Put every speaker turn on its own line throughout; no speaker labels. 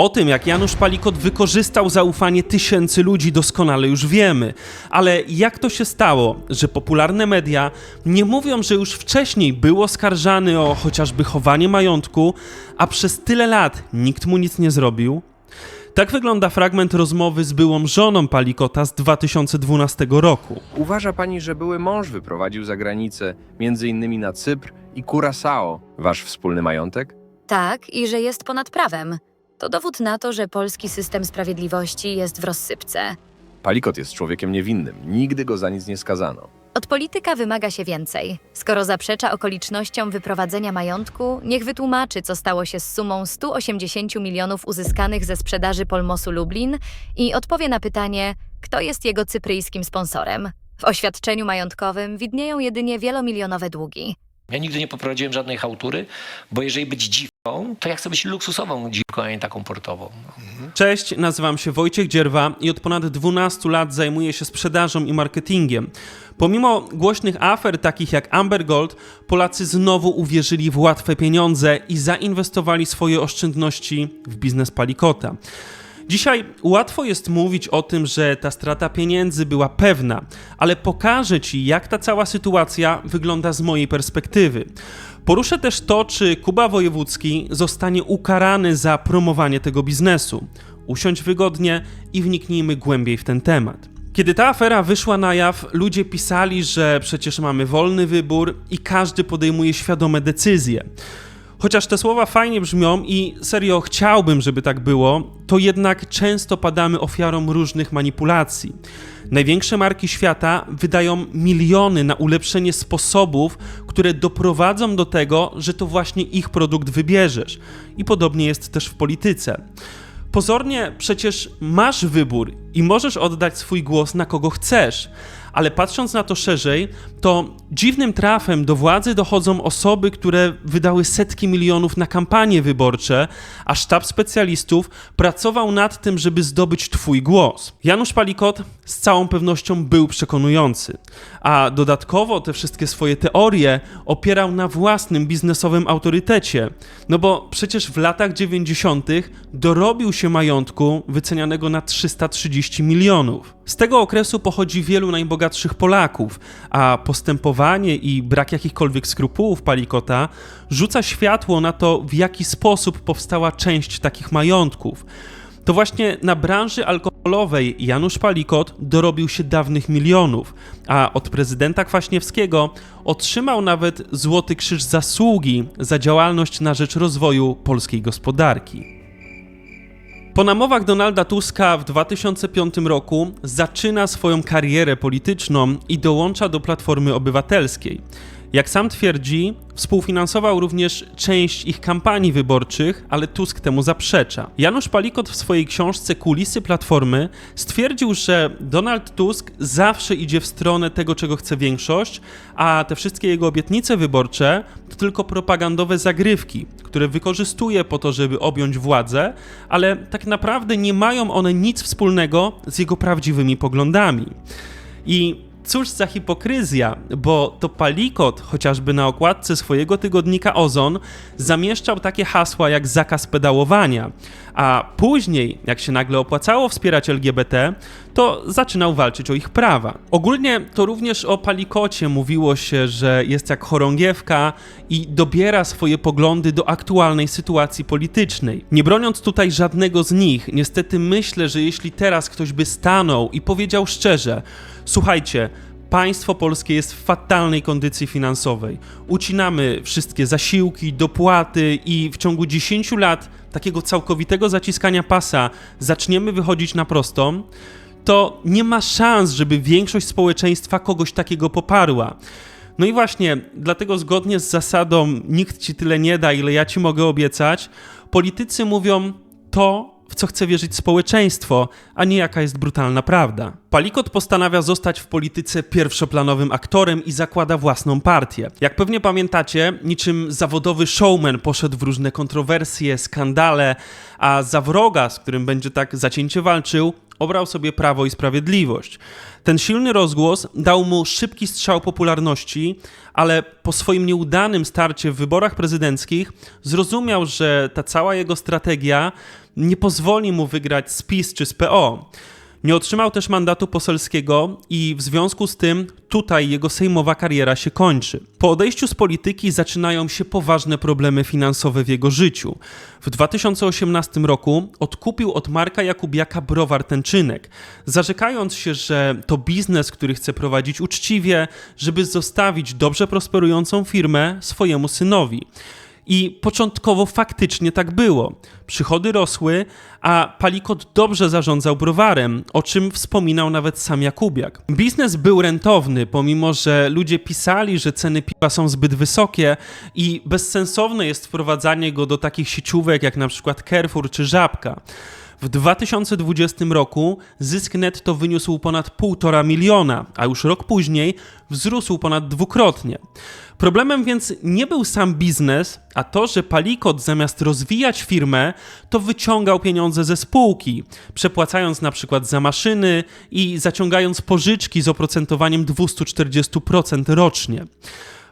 O tym, jak Janusz Palikot wykorzystał zaufanie tysięcy ludzi, doskonale już wiemy. Ale jak to się stało, że popularne media nie mówią, że już wcześniej był oskarżany o chociażby chowanie majątku, a przez tyle lat nikt mu nic nie zrobił? Tak wygląda fragment rozmowy z byłą żoną Palikota z 2012 roku.
Uważa pani, że były mąż wyprowadził za granicę, między innymi na Cypr i Curaçao, wasz wspólny majątek?
Tak, i że jest ponad prawem. To dowód na to, że polski system sprawiedliwości jest w rozsypce.
Palikot jest człowiekiem niewinnym, nigdy go za nic nie skazano.
Od polityka wymaga się więcej. Skoro zaprzecza okolicznościom wyprowadzenia majątku, niech wytłumaczy, co stało się z sumą 180 milionów uzyskanych ze sprzedaży Polmosu Lublin i odpowie na pytanie, kto jest jego cypryjskim sponsorem. W oświadczeniu majątkowym widnieją jedynie wielomilionowe długi.
Ja nigdy nie poprowadziłem żadnej chałtury, bo jeżeli być dziwką, to ja chcę być luksusową dziwką, a nie taką portową.
Cześć, nazywam się Wojciech Dzierwa i od ponad 12 lat zajmuję się sprzedażą i marketingiem. Pomimo głośnych afer takich jak Amber Gold, Polacy znowu uwierzyli w łatwe pieniądze i zainwestowali swoje oszczędności w biznes Palikota. Dzisiaj łatwo jest mówić o tym, że ta strata pieniędzy była pewna, ale pokażę Ci, jak ta cała sytuacja wygląda z mojej perspektywy. Poruszę też to, czy Kuba Wojewódzki zostanie ukarany za promowanie tego biznesu. Usiądź wygodnie i wniknijmy głębiej w ten temat. Kiedy ta afera wyszła na jaw, ludzie pisali, że przecież mamy wolny wybór i każdy podejmuje świadome decyzje. Chociaż te słowa fajnie brzmią i serio chciałbym, żeby tak było, to jednak często padamy ofiarą różnych manipulacji. Największe marki świata wydają miliony na ulepszenie sposobów, które doprowadzą do tego, że to właśnie ich produkt wybierzesz. I podobnie jest też w polityce. Pozornie przecież masz wybór i możesz oddać swój głos na kogo chcesz, ale patrząc na to szerzej, to dziwnym trafem do władzy dochodzą osoby, które wydały setki milionów na kampanie wyborcze, a sztab specjalistów pracował nad tym, żeby zdobyć Twój głos. Janusz Palikot z całą pewnością był przekonujący, a dodatkowo te wszystkie swoje teorie opierał na własnym biznesowym autorytecie, no bo przecież w latach 90. dorobił się majątku wycenianego na 330 milionów. Z tego okresu pochodzi wielu najbogatszych Polaków, a postępowanie i brak jakichkolwiek skrupułów Palikota rzuca światło na to, w jaki sposób powstała część takich majątków. To właśnie na branży alkoholowej Janusz Palikot dorobił się dawnych milionów, a od prezydenta Kwaśniewskiego otrzymał nawet Złoty Krzyż Zasługi za działalność na rzecz rozwoju polskiej gospodarki. Po namowach Donalda Tuska w 2005 roku zaczyna swoją karierę polityczną i dołącza do Platformy Obywatelskiej. Jak sam twierdzi, współfinansował również część ich kampanii wyborczych, ale Tusk temu zaprzecza. Janusz Palikot w swojej książce Kulisy Platformy stwierdził, że Donald Tusk zawsze idzie w stronę tego, czego chce większość, a te wszystkie jego obietnice wyborcze to tylko propagandowe zagrywki, które wykorzystuje po to, żeby objąć władzę, ale tak naprawdę nie mają one nic wspólnego z jego prawdziwymi poglądami. I Cóż za hipokryzja, bo to Palikot, chociażby na okładce swojego tygodnika Ozon, zamieszczał takie hasła jak zakaz pedałowania, a później, jak się nagle opłacało wspierać LGBT, to zaczynał walczyć o ich prawa. Ogólnie to również o Palikocie mówiło się, że jest jak chorągiewka i dobiera swoje poglądy do aktualnej sytuacji politycznej. Nie broniąc tutaj żadnego z nich, niestety myślę, że jeśli teraz ktoś by stanął i powiedział szczerze, słuchajcie, Państwo polskie jest w fatalnej kondycji finansowej. Ucinamy wszystkie zasiłki, dopłaty i w ciągu 10 lat takiego całkowitego zaciskania pasa zaczniemy wychodzić na prostą, to nie ma szans, żeby większość społeczeństwa kogoś takiego poparła. No i właśnie, dlatego zgodnie z zasadą nikt ci tyle nie da, ile ja ci mogę obiecać, politycy mówią to, w co chce wierzyć społeczeństwo, a nie jaka jest brutalna prawda. Palikot postanawia zostać w polityce pierwszoplanowym aktorem i zakłada własną partię. Jak pewnie pamiętacie, niczym zawodowy showman poszedł w różne kontrowersje, skandale, a za wroga, z którym będzie tak zacięcie walczył, obrał sobie Prawo i Sprawiedliwość. Ten silny rozgłos dał mu szybki strzał popularności, ale po swoim nieudanym starcie w wyborach prezydenckich zrozumiał, że ta cała jego strategia nie pozwoli mu wygrać z PiS czy z PO. Nie otrzymał też mandatu poselskiego i w związku z tym tutaj jego sejmowa kariera się kończy. Po odejściu z polityki zaczynają się poważne problemy finansowe w jego życiu. W 2018 roku odkupił od Marka Jakubiaka browar Tęczynek, zarzekając się, że to biznes, który chce prowadzić uczciwie, żeby zostawić dobrze prosperującą firmę swojemu synowi. I początkowo faktycznie tak było. Przychody rosły, a Palikot dobrze zarządzał browarem, o czym wspominał nawet sam Jakubiak. Biznes był rentowny, pomimo że ludzie pisali, że ceny piwa są zbyt wysokie i bezsensowne jest wprowadzanie go do takich sieciówek jak na przykład Carrefour czy Żabka. W 2020 roku zysk netto wyniósł ponad 1,5 miliona, a już rok później wzrósł ponad dwukrotnie. Problemem więc nie był sam biznes, a to, że Palikot zamiast rozwijać firmę, to wyciągał pieniądze ze spółki, przepłacając na przykład za maszyny i zaciągając pożyczki z oprocentowaniem 240% rocznie.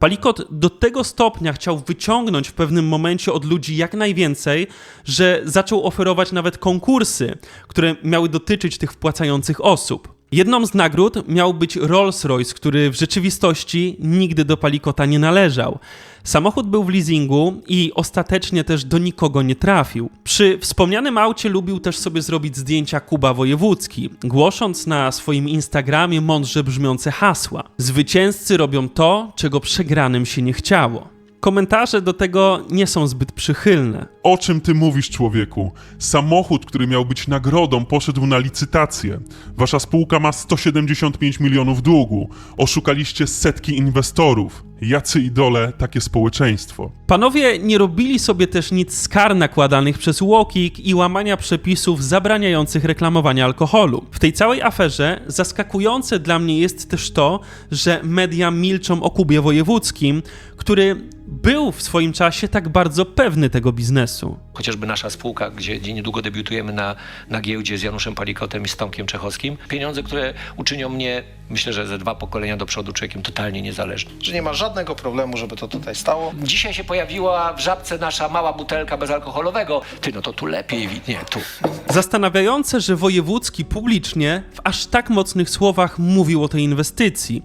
Palikot do tego stopnia chciał wyciągnąć w pewnym momencie od ludzi jak najwięcej, że zaczął oferować nawet konkursy, które miały dotyczyć tych wpłacających osób. Jedną z nagród miał być Rolls-Royce, który w rzeczywistości nigdy do Palikota nie należał. Samochód był w leasingu i ostatecznie też do nikogo nie trafił. Przy wspomnianym aucie lubił też sobie zrobić zdjęcia Kuba Wojewódzki, głosząc na swoim Instagramie mądrze brzmiące hasła. Zwycięzcy robią to, czego przegranym się nie chciało. Komentarze do tego nie są zbyt przychylne.
O czym ty mówisz, człowieku? Samochód, który miał być nagrodą, poszedł na licytację. Wasza spółka ma 175 milionów długu. Oszukaliście setki inwestorów. Jacy idole, takie społeczeństwo.
Panowie nie robili sobie też nic z kar nakładanych przez Łokik i łamania przepisów zabraniających reklamowania alkoholu. W tej całej aferze zaskakujące dla mnie jest też to, że media milczą o Kubie Wojewódzkim, który był w swoim czasie tak bardzo pewny tego biznesu.
chociażby nasza spółka, gdzie, gdzie niedługo debiutujemy na, na giełdzie z Januszem Palikotem i z Tomkiem Czechowskim. Pieniądze, które uczynią mnie, myślę, że ze dwa pokolenia do przodu człowiekiem totalnie niezależnym.
że nie ma żadnego problemu, żeby to tutaj stało.
Dzisiaj się pojawiła w żabce nasza mała butelka bezalkoholowego. Ty, no to tu lepiej, nie, tu.
Zastanawiające, że Wojewódzki publicznie w aż tak mocnych słowach mówił o tej inwestycji.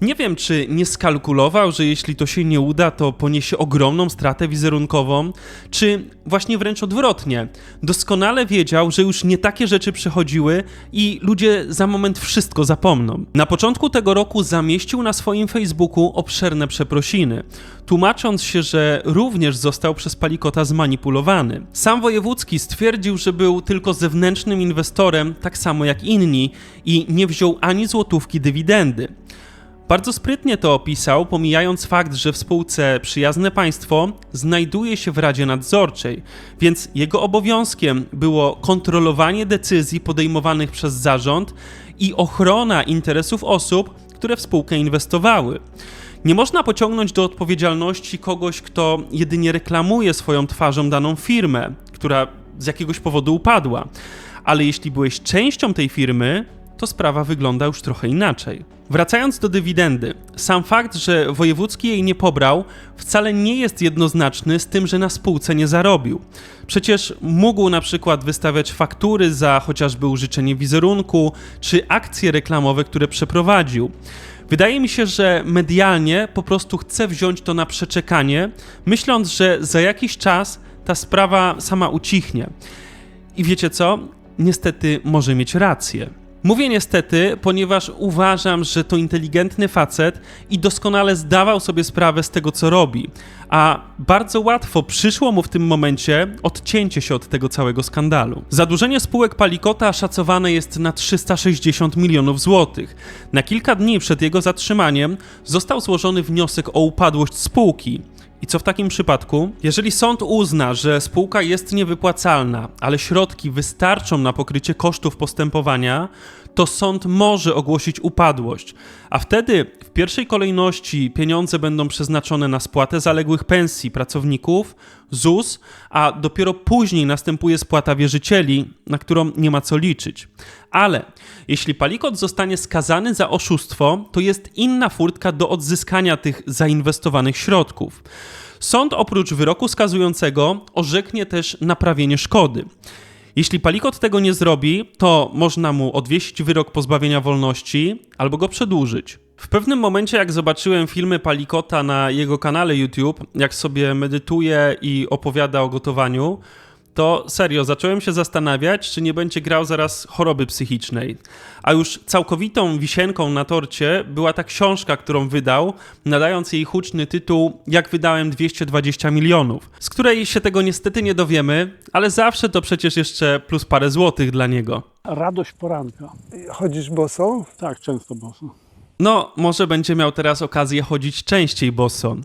Nie wiem, czy nie skalkulował, że jeśli to się nie uda, to poniesie ogromną stratę wizerunkową, czy właśnie wręcz odwrotnie. Doskonale wiedział, że już nie takie rzeczy przechodziły i ludzie za moment wszystko zapomną. Na początku tego roku zamieścił na swoim Facebooku obszerne przeprosiny, tłumacząc się, że również został przez Palikota zmanipulowany. Sam Wojewódzki stwierdził, że był tylko zewnętrznym inwestorem, tak samo jak inni, i nie wziął ani złotówki dywidendy. Bardzo sprytnie to opisał, pomijając fakt, że w spółce Przyjazne Państwo znajduje się w Radzie Nadzorczej, więc jego obowiązkiem było kontrolowanie decyzji podejmowanych przez zarząd i ochrona interesów osób, które w spółkę inwestowały. Nie można pociągnąć do odpowiedzialności kogoś, kto jedynie reklamuje swoją twarzą daną firmę, która z jakiegoś powodu upadła. Ale jeśli byłeś częścią tej firmy, to sprawa wygląda już trochę inaczej. Wracając do dywidendy, sam fakt, że wojewódzki jej nie pobrał, wcale nie jest jednoznaczny z tym, że na spółce nie zarobił. Przecież mógł na przykład wystawiać faktury za chociażby użyczenie wizerunku czy akcje reklamowe, które przeprowadził. Wydaje mi się, że medialnie po prostu chce wziąć to na przeczekanie, myśląc, że za jakiś czas ta sprawa sama ucichnie. I wiecie co? Niestety może mieć rację. Mówię niestety, ponieważ uważam, że to inteligentny facet i doskonale zdawał sobie sprawę z tego, co robi. A bardzo łatwo przyszło mu w tym momencie odcięcie się od tego całego skandalu. Zadłużenie spółek Palikota szacowane jest na 360 milionów złotych. Na kilka dni przed jego zatrzymaniem został złożony wniosek o upadłość spółki. I co w takim przypadku? Jeżeli sąd uzna, że spółka jest niewypłacalna, ale środki wystarczą na pokrycie kosztów postępowania, to sąd może ogłosić upadłość, a wtedy w pierwszej kolejności pieniądze będą przeznaczone na spłatę zaległych pensji pracowników, ZUS, a dopiero później następuje spłata wierzycieli, na którą nie ma co liczyć. Ale jeśli Palikot zostanie skazany za oszustwo, to jest inna furtka do odzyskania tych zainwestowanych środków. Sąd oprócz wyroku skazującego orzeknie też naprawienie szkody. Jeśli Palikot tego nie zrobi, to można mu odwiesić wyrok pozbawienia wolności albo go przedłużyć. W pewnym momencie, jak zobaczyłem filmy Palikota na jego kanale YouTube, jak sobie medytuje i opowiada o gotowaniu, to serio zacząłem się zastanawiać, czy nie będzie grał zaraz choroby psychicznej. A już całkowitą wisienką na torcie była ta książka, którą wydał, nadając jej huczny tytuł Jak wydałem 220 milionów, z której się tego niestety nie dowiemy, ale zawsze to przecież jeszcze plus parę złotych dla niego.
Radość poranka.
Chodzisz boso?
Tak, często boso.
No, może będzie miał teraz okazję chodzić częściej boso.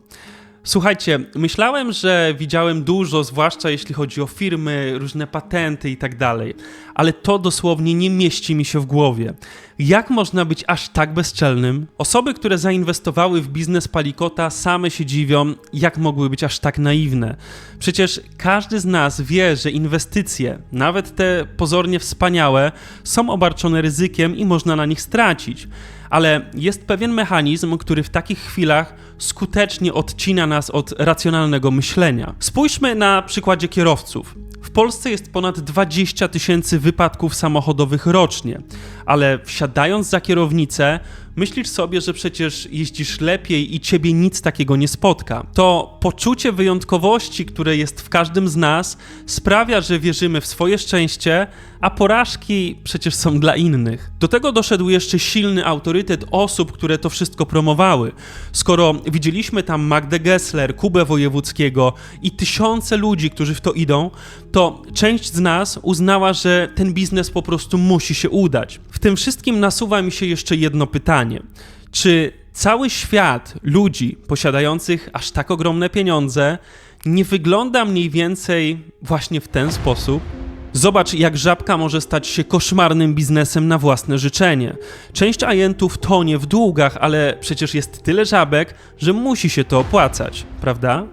Słuchajcie, myślałem, że widziałem dużo, zwłaszcza jeśli chodzi o firmy, różne patenty i tak dalej, ale to dosłownie nie mieści mi się w głowie. Jak można być aż tak bezczelnym? Osoby, które zainwestowały w biznes Palikota, same się dziwią, jak mogły być aż tak naiwne. Przecież każdy z nas wie, że inwestycje, nawet te pozornie wspaniałe, są obarczone ryzykiem i można na nich stracić ale jest pewien mechanizm, który w takich chwilach skutecznie odcina nas od racjonalnego myślenia. Spójrzmy na przykładzie kierowców. W Polsce jest ponad 20 tysięcy wypadków samochodowych rocznie, ale wsiadając za kierownicę, myślisz sobie, że przecież jeździsz lepiej i ciebie nic takiego nie spotka. To poczucie wyjątkowości, które jest w każdym z nas, sprawia, że wierzymy w swoje szczęście, a porażki przecież są dla innych. Do tego doszedł jeszcze silny autorytet osób, które to wszystko promowały. Skoro widzieliśmy tam Magdę Gessler, Kubę Wojewódzkiego i tysiące ludzi, którzy w to idą, to część z nas uznała, że ten biznes po prostu musi się udać. Tym wszystkim nasuwa mi się jeszcze jedno pytanie. Czy cały świat ludzi posiadających aż tak ogromne pieniądze nie wygląda mniej więcej właśnie w ten sposób? Zobacz, jak żabka może stać się koszmarnym biznesem na własne życzenie. Część agentów tonie w długach, ale przecież jest tyle żabek, że musi się to opłacać, prawda?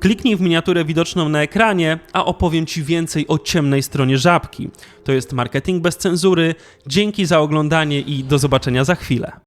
Kliknij w miniaturę widoczną na ekranie, a opowiem Ci więcej o ciemnej stronie żabki. To jest marketing bez cenzury. Dzięki za oglądanie i do zobaczenia za chwilę.